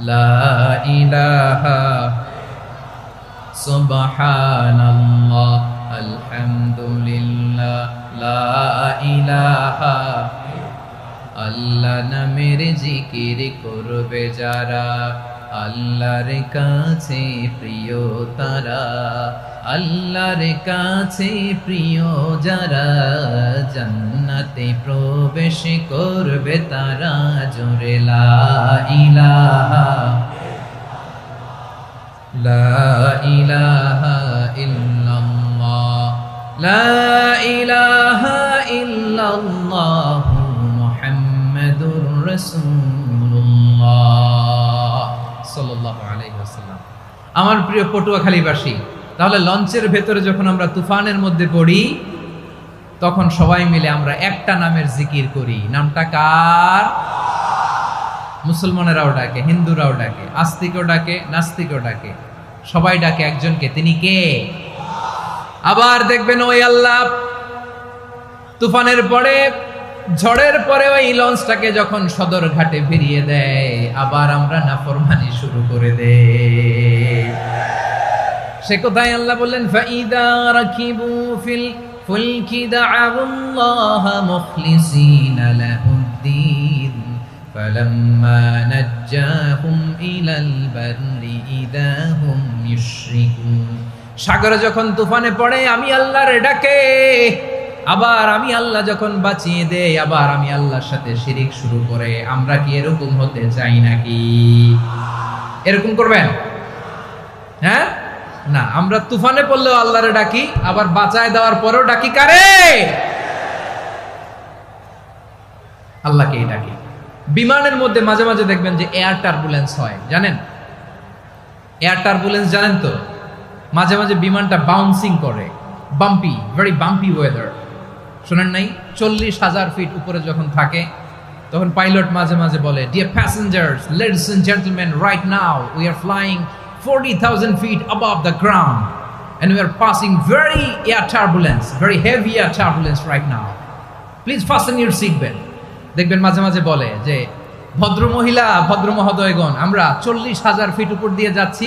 আল্লাহ করবে যারা, আল্লাহর কাছে প্রিয় তারা, আল্লাহর কাছে প্রিয় যারা, জান্নাতে প্রবেশ করবে তারা জোরে লা ইলাহা। লা ইলাহা ইল্লাল্লাহ মুহাম্মাদুর রাসূলুল্লাহ সাল্লাল্লাহু আলাইহি ওয়াসাল্লাম। আমার প্রিয় পটুয়াখালীবাসী, তাহলে লঞ্চের ভেতরে যখন আমরা তুফানের মধ্যে পড়ি, তখন সবাই মিলে আমরা একটা নামের জিকির করি। নামটা কার? মুসলমানেরাও ডাকে, হিন্দুরাও ডাকে, আস্তিকও ডাকে, নাস্তিকও ডাকে। সবাই ডাকে একজনকে, তিনি কে? আবার দেখবেন ওই আল্লাহ তুফানের পরে ঝড়ের পরে ওই লঞ্চটাকে যখন সদর ঘাটে ফিরিয়ে দেয় আবার আমরা নাফরমানি শুরু করে দেই সে কোথায় আল্লাহ বললেন ফাইদা রাকিবু ফিল ফুলকি দাআউল্লাহ মুখলিসিনা লাহুদ্দিন فلما نجاهم إلى البر إذا هم يشركون সাগরে যখন তুফানে পড়ে, আমি আল্লাহর ডাকে। আবার আমি আল্লাহ যখন বাঁচিয়ে দেই, আবার আমি আল্লাহর সাথে শিরিক শুরু করে। আমরা কি এরকম হতে চাই নাকি? এরকম করবেন? হ্যাঁ? না, আমরা তুফানে পড়লেও আল্লাহরে ডাকি, আবার বাঁচায় দেওয়ার পরেও ডাকি কারে? আল্লাহকেই ডাকি। বিমানের মধ্যে মাঝে মাঝে দেখবেন যে এয়ার টার্বুলেন্স হয়, জানেন? এয়ার টার্বুলেন্স জানেন তো? মাঝে মাঝে বিমানটা বাউন্সিং করে বাম্পি ভেরি বাম্পি ওয়েদার শোনেন নাই চল্লিশ হাজার ফিট উপরে যখন থাকে তখন পাইলট মাঝে মাঝে বলে dear passengers ladies and gentleman right now we are flying forty thousand feet above the ground and we are passing very air turbulence, very heavy air turbulence right now. Please fasten your seatbelt. দেখবেন মাঝে মাঝে বলে যে ভদ্র মহিলা ভদ্র মহোদয়গণ আমরা চল্লিশ হাজার ফিট উপর দিয়ে যাচ্ছি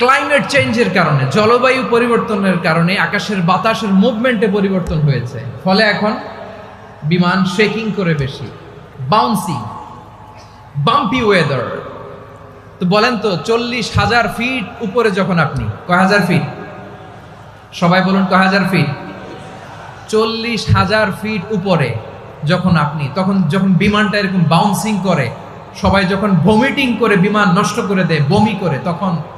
ক্লাইমেট চেঞ্জের কারণে, জলবায়ু পরিবর্তনের কারণে, আকাশের বাতাসের মুভমেন্টে পরিবর্তন হয়েছে। ফলে এখন বিমান শেকিং করে বেশি বাউন্সিং বাম্পি ওয়েদার তো বলেন তো, চল্লিশ হাজার ফিট উপরে যখন আপনি, কয় হাজার ফিট সবাই বলুন কয় হাজার ফিট চল্লিশ হাজার ফিট উপরে যখন আপনি, তখন যখন বিমানটা এরকম বাউন্সিং করে, সবাই যখন ভমিটিং করে বিমান নষ্ট করে দেয়, বমি করে, তখন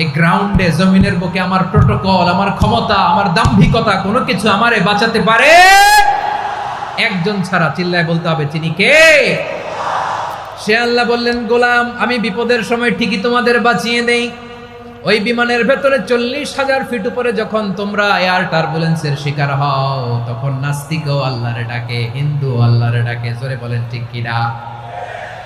এই গ্রাউন্ডে জমিনের বুকে আমার প্রোটোকল আমার ক্ষমতা, আমার দাম্ভিকতা, কোনো কিছু আমারে বাঁচাতে পারে? একজন ছাড়া চিল্লায় বলতে হবে, তিনি কে? সে আল্লাহ বললেন, গোলাম, আমি বিপদের সময় ঠিকই তোমাদের বাঁচিয়ে দেই ওই বিমানের ভেতরে চল্লিশ হাজার ফিট উপরে যখন তোমরা এয়ার টার্বুলেন্সের শিকার হও, তখন নাস্তিকও আল্লাহরে ডাকে হিন্দু আল্লাহরে ডাকে। জোরে বলেন, ঠিক কিনা?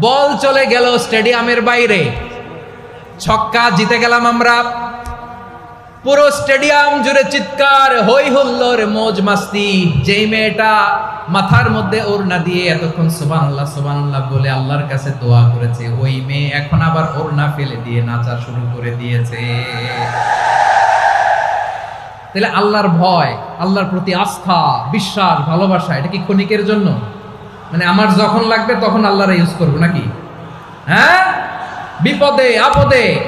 বল চলে গেল স্টেডিয়ামের বাইরে। ছক্কা জিতে গেলাম আমরা। পুরো স্টেডিয়াম জুড়ে চিৎকার হই হুল্লোর মোজ মাস্তি। যেই মেয়েটা মাথার মধ্যে ওড়না দিয়ে এতক্ষণ সোবান আল্লাহ বলে আল্লাহর কাছে দোয়া করেছে, ওই মেয়ে এখন আবার ওড়না ফেলে দিয়ে নাচা শুরু করে দিয়েছে। তাহলে আল্লাহর ভয়, আল্লাহর প্রতি আস্থা, বিশ্বাস, ভালোবাসা, এটা কি ক্ষণিকের জন্য? মানে আমার যখন লাগবে তখন আল্লাহরা ইউজ করব নাকি? হ্যাঁ? বিপদে, আপদে,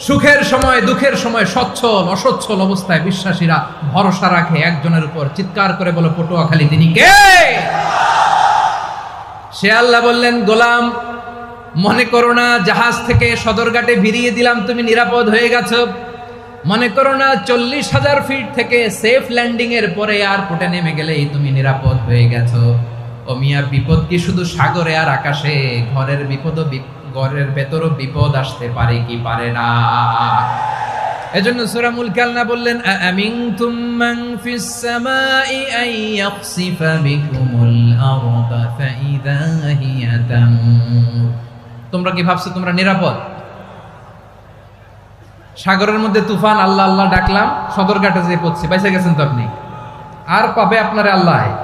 সুখের সময়, দুঃখের সময় সচ্ছল, অসচ্ছল অবস্থায় বিশ্বাসীরা ভরসা রাখে একজনের উপর। চিৎকার করে বলো, পটুয়াখালী, তিনি কে? সে আল্লাহ বললেন, গোলাম, মনে করো না, জাহাজ থেকে সদরঘাটে ভিড়িয়ে দিলাম, তুমি নিরাপদ হয়ে গেছো। মনে করো না, চল্লিশ হাজার ফিট থেকে সেফ ল্যান্ডিং এর পরে এয়ারপোর্টে নেমে গেলেই তুমি নিরাপদ হয়ে গেছো। ও বিপদ কি শুধু সাগরে আর আকাশে? ঘরের বিপদও বিপ- ঘরের ভেতরও বিপদ আসতে পারে কি পারে না? এজন্য সূরা মুলক আল্লাহ বললেন আমিনতুম মান ফিস সামাই আন ইয়াখসিফা বিকুমুল আরদা ফাইদা হিয়া তামুর তোমরা কি ভাবছ তোমরা নিরাপদ? সাগরের মধ্যে তুফান, আল্লাহ আল্লাহ ডাকলাম, সদরঘাটে যেয়ে পড়ছে, বাইসে গেছেন তো আপনি? আর পাবে আপনারে আল্লাহ?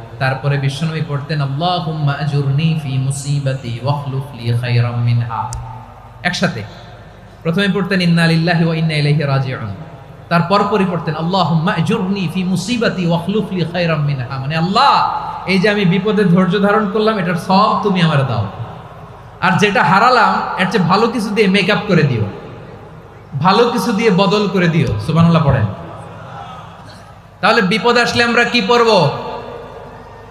তারপরে বিশ্বনবী পড়তেন মুসিবাতি ওয়াখলুফ একসাথে। প্রথমে পড়তেন, ইন্না লিল্লাহি ওয়া ইন্না ইলাইহি রাজিউন। তারপর পরই পড়তেন মুসিবাতি ওয়াখলুফ মানে আল্লাহ, এই যে আমি বিপদে ধৈর্য ধারণ করলাম, এটার সব তুমি আমার দাও। আর যেটা হারালাম, এর চেয়ে ভালো কিছু দিয়ে মেকআপ করে দিও। ভালো কিছু দিয়ে বদল করে দিও। সুবহানাল্লাহ পড়েন। তাহলে বিপদ আসলে আমরা কি পড়ব?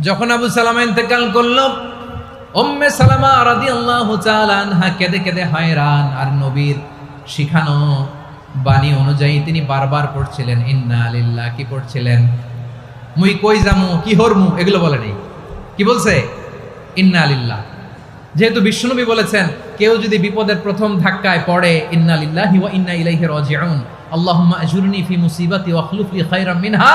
যখন আবু সালামা ইন্তেকাল করল, উম্মে সালামা রাদিয়াল্লাহু তাআলা আনহা কেঁদে কেঁদে হায়রান, আর নবীর শিখানো বাণী অনুযায়ী তিনি বারবার পড়ছিলেন, ইন্না লিল্লাহ কি পড়ছিলেন? মুই কই জামু কি হরমু? এগুলো বলে নেই। কি বলছে? ইন্না লিল্লাহ যেহেতু বিষ্ণুনবী বলেছেন, কেউ যদি বিপদের প্রথম ধাক্কায় পড়ে, ইন্না লিল্লাহি ওয়া ইন্না ইলাইহি রাজিউন আল্লাহুম্মা আজুরনি ফি মুসিবাতি ওয়া খলুফ লি খায়রাম মিনহা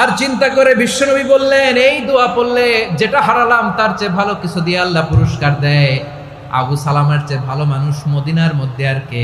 আর চিন্তা করে বিশ্বনবী বললেন, এই দোয়া পড়লে যেটা হারালাম, তার চেয়ে ভালো কিছু দিয়ে আল্লাহ পুরস্কার দেয়। আবু সালামের চেয়ে ভালো মানুষ মদিনার মধ্যে আর কে